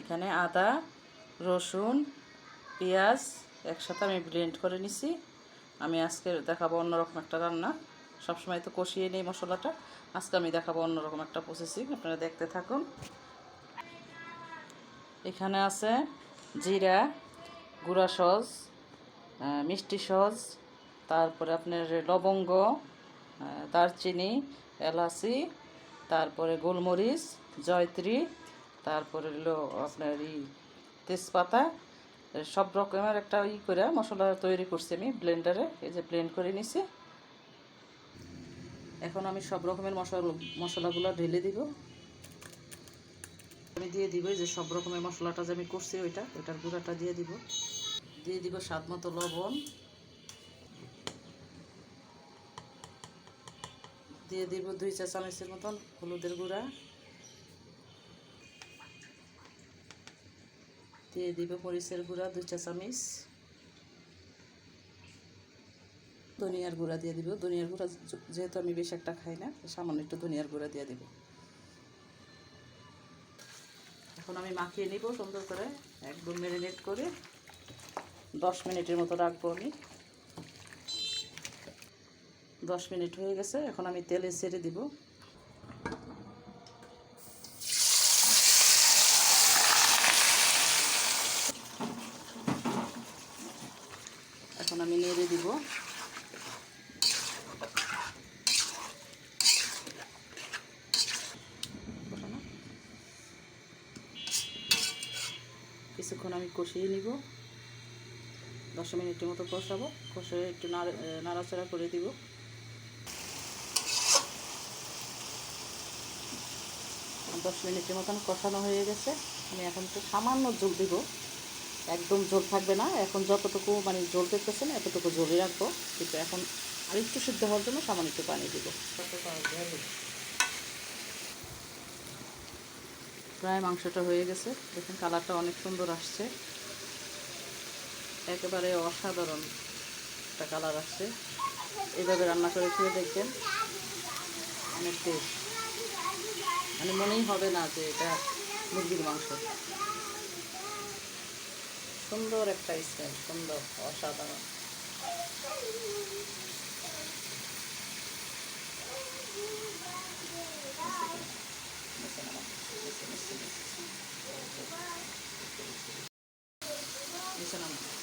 এখানে আদা, রসুন, পেঁয়াজ একসাথে আমি ব্লেন্ড করে নিছি। আমি আজকে দেখাবো অন্যরকম একটা রান্না। সবসময় তো কষিয়ে নেই মশলাটা। আজকে আমি দেখাবো অন্যরকম একটা প্রসেসিং আপনারা দেখতে থাকুন। এখানে আছে জিরা, গুঁড়া সস মিষ্টি সস, তারপরে আপনার লবঙ্গ দারচিনি, এলাচি তারপরে গোলমরিচ, জয়ত্রী, তারপরে হলো আপনার ই তেজপাতা, সব রকমের একটা ই করে মশলা তৈরি করছি আমি ব্লেন্ডারে এই যে ব্লেন্ড করে নিছি। এখন আমি সব রকমের মশলা, মশলাগুলো ঢেলে দিব। আমি দিয়ে দিব যে সব রকমের মশলাটা যে আমি করছি ওইটা, ওইটার গুঁড়াটা দিয়ে দিব। দিয়ে দিব স্বাদ মতো লবণ। দিয়ে দিব দুই চা চামচের মতন হলুদের গুঁড়া। দিয়ে দিব মরিচের গুঁড়া, দুই চা চামচ। ধনিয়ার গুঁড়া দিয়ে দিব। ধনিয়ার গুঁড়া যেহেতু আমি বেশি একটা খাই না সামান্য একটু ধনিয়ার গুঁড়া দিয়ে দিব। এখন আমি মাখিয়ে নিব সুন্দর করে, একদম ম্যারিনেট করে। দশ মিনিটের মতো রাখব আমি। দশ মিনিট হয়ে গেছে, এখন আমি তেলে ছেড়ে দিব। এখন আমি নেড়ে দিব। কিছুক্ষণ আমি কষিয়ে নিব। দশ মিনিটের মতো কষাবো, কষে একটু নাড়া- নাড়াচাড়া করে দিব। দশ মিনিটের মতন কষানো হয়ে গেছে। আমি এখন একটু সামান্য জল দিব। একদম জল থাকবে না। এখন যতটুকু মানে জল দেখতেছেন এতটুকু জলই রাখব। কিন্তু এখন আর একটু সিদ্ধ হওয়ার জন্য সামান্য একটু পানি দিব। প্রায় মাংসটা হয়ে গেছে। দেখুন কালারটা অনেক সুন্দর আসছে। একেবারে অসাধারণ একটা কালার আসছে। এইভাবে রান্না করে খেয়ে দেখবেন। অনেক টেস্ট মানে মনেই হবে না যে এটা মুরগির মাংস। সুন্দর একটা স্মেল সুন্দর অসাধারণ। নামা।